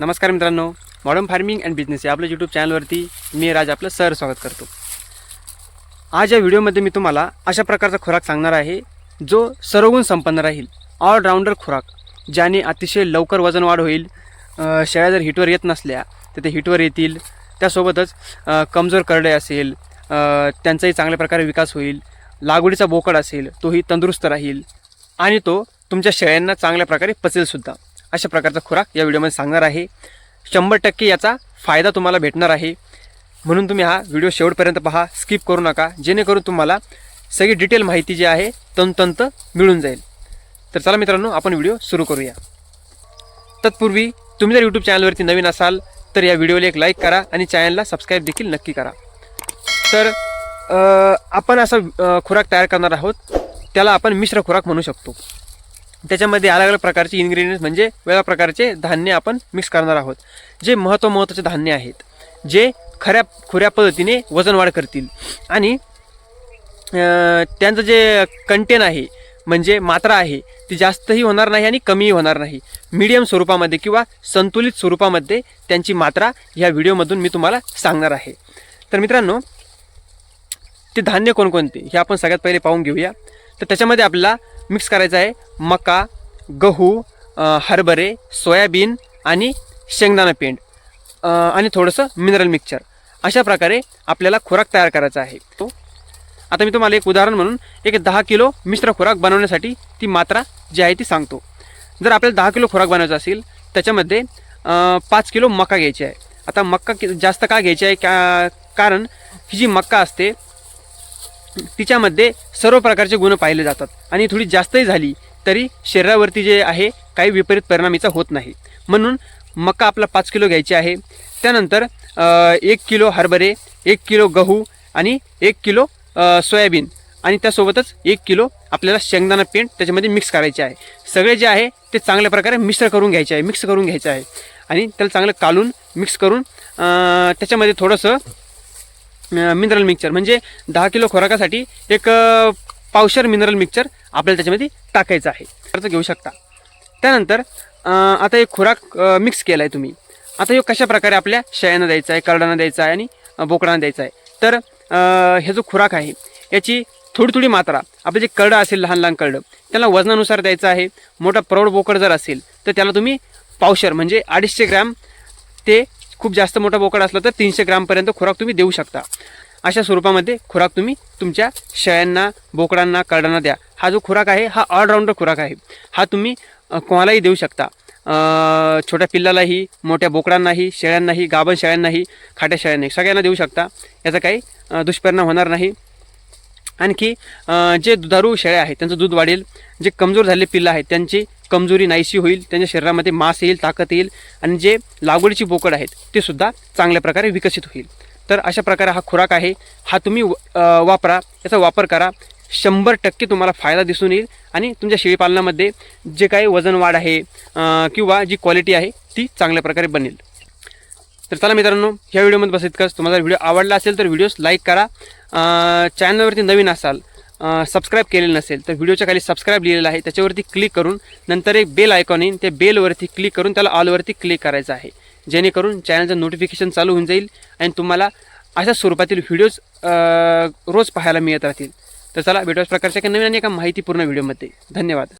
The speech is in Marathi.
नमस्कार मित्रांनो मॉडर्न फार्मिंग अँड बिझनेस या आपल्या यूट्यूब चॅनलवरती मी राज आपलं सर स्वागत करतो. आज या व्हिडिओमध्ये मी तुम्हाला अशा प्रकारचा खुराक सांगणार आहे जो सर्वगुण संपन्न राहील ऑलराऊंडर खुराक ज्याने अतिशय लवकर वजन वाढ होईल शेळ्या जर हिटवर येत नसल्या तर ते हिटवर येतील त्यासोबतच कमजोर करडे असेल त्यांचाही चांगल्या प्रकारे विकास होईल लागवडीचा बोकड असेल तोही तंदुरुस्त राहील आणि तो तुमच्या शेळ्यांना चांगल्या प्रकारे पचेलसुद्धा अशा प्रकारचा खुराक या व्हिडिओमध्ये सांगणार आहे. शंभर टक्के याचा फायदा तुम्हाला भेटणार आहे. म्हणून तुम्ही हा व्हिडिओ शेवटपर्यंत पहा. स्किप करू नका. जेणेकरून तुम्हाला सगळी डिटेल माहिती जी आहे तंतंत मिळून जाईल. तर चला मित्रांनो आपण व्हिडिओ सुरू करूया. तत्पूर्वी तुम्ही जर यूट्यूब चॅनलवरती नवीन असाल तर या व्हिडिओला एक लाईक करा आणि चॅनलला सबस्क्राईब देखील नक्की करा. तर आपण असा खुराक तयार करणार आहोत. त्याला आपण मिश्र खुराक म्हणू शकतो. त्याच्यामध्ये अलग अलग प्रकारचे इन्ग्रेडियंट्स म्हणजे वेगळ्या प्रकारचे धान्य आपण मिक्स करणार आहोत. जे महत्त्व महत्त्वाचे धान्य आहेत जे खऱ्या खुऱ्या पद्धतीने वजन वाढ करतील. आणि त्यांचं जे कंटेन आहे म्हणजे मात्रा आहे ती जास्तही होणार नाही आणि कमीही होणार नाही. मीडियम स्वरूपामध्ये किंवा संतुलित स्वरूपामध्ये त्यांची मात्रा ह्या व्हिडिओमधून मी तुम्हाला सांगणार आहे. तर मित्रांनो ते धान्य कोणकोणते हे आपण सगळ्यात पहिले पाहून घेऊया. तर त्याच्यामध्ये आपल्याला मिक्स करायचं आहे. मका गहू हरभरे सोयाबीन आणि शेंगदाणा पेंड आणि थोडंसं मिनरल मिक्सचर अशा प्रकारे आपल्याला खुराक तयार करायचा आहे. तो आता मी तुम्हाला एक उदाहरण म्हणून एक दहा किलो मिश्र खुराक बनवण्यासाठी ती मात्रा जी आहे ती सांगतो. जर आपल्याला दहा किलो खुराक बनवायचा असेल त्याच्यामध्ये पाच किलो मका घ्यायची आहे. आता मक्का जास्त का घ्यायची आहे? का कारण ही जी मक्का असते तिच्यामध्ये सर्व प्रकारचे गुण पाहिले जातात. आणि थोडी जास्तही झाली तरी शरीरावरती जे आहे काही विपरीत परिणामीचा होत नाही. म्हणून मका आपला पाच किलो घ्यायची आहे. त्यानंतर एक किलो हरभरे एक किलो गहू आणि एक किलो सोयाबीन. आणि त्यासोबतच एक किलो आपल्याला शेंगदाणा पेंट त्याच्यामध्ये मिक्स करायचे आहे. सगळे जे आहे ते चांगल्या प्रकारे मिश्र करून घ्यायचे आहे मिक्स करून घ्यायचे आहे. आणि त्याला चांगलं कालून मिक्स करून त्याच्यामध्ये थोडंसं मिनरल मिक्सचर म्हणजे दहा किलो खुराकासाठी एक पावशर मिनरल मिक्सचर आपल्याला त्याच्यामध्ये टाकायचं आहे. खर्च घेऊ शकता. त्यानंतर आता एक खुराक मिक्स केला आहे तुम्ही. आता हे कशा प्रकारे आपल्या शेळ्यांना द्यायचा आहे करडांना द्यायचा आहे आणि बोकडांना द्यायचा आहे. तर हे जो खुराक आहे याची थोडी थोडी मात्रा आपले जे करडं असेल लहान लहान करडं त्याला वजनानुसार द्यायचं आहे. मोठा प्रौढ बोकड जर असेल तर त्याला तुम्ही पावशर म्हणजे अडीचशे ग्रॅम ते खूप जास्त मोठा बोकड असला तर तीनशे ग्रामपर्यंत खुराक तुम्ही देऊ शकता. अशा स्वरूपामध्ये खुराक तुम्ही तुमच्या शेळ्यांना बोकडांना करडांना द्या. हा जो खुराक आहे हा ऑलराऊंडर खुराक आहे. हा तुम्ही कोणालाही देऊ शकता. छोट्या पिल्लालाही मोठ्या बोकडांनाही शेळ्यांनाही गाभण शेळ्यांनाही खाट्या शेळ्यांनाही सगळ्यांना देऊ शकता. याचा काही दुष्परिणाम होणार नाही. आणखी जे दुधारू शेळ्या आहेत त्यांचं दूध वाढेल. जे कमजोर झालेले पिल्लं आहेत त्यांची कमजोरी नाहीशी होईल त्यांच्या शरीरामध्ये मांस येईल ताकद येईल आणि जे लागवडीची बोकड आहेत ते सुद्धा चांगल्या प्रकारे विकसित होईल. तर अशा प्रकारे हा खुराक आहे. हा तुम्ही वापरा. याचा वापर करा. शंभर टक्के तुम्हाला फायदा दिसून येईल आणि तुमच्या शेळीपालनामध्ये जे काही वजन वाढ आहे किंवा जी क्वालिटी आहे ती चांगल्या प्रकारे बनेल. तर चला मित्रांनो ह्या व्हिडिओमध्ये बस इतकंच. तुम्हाला व्हिडिओ आवडला असेल तर व्हिडिओज लाईक करा. चॅनलवरती नवीन असाल सबस्क्राईब केलेलं नसेल तर व्हिडिओच्या खाली सबस्क्राईब लिहिलेलं आहे. त्याच्यावरती क्लिक करून नंतर एक बेल आयकॉन येईल त्या बेलवरती क्लिक करून त्याला ऑलवरती क्लिक करायचं आहे. जेणेकरून चॅनलचं नोटिफिकेशन चालू होऊन जाईल आणि तुम्हाला अशा स्वरूपातील व्हिडिओज रोज पाहायला मिळत राहतील. तर चला भेटूयाच प्रकारच्या एका नवीन आणि एका माहितीपूर्ण व्हिडिओमध्ये धन्यवाद.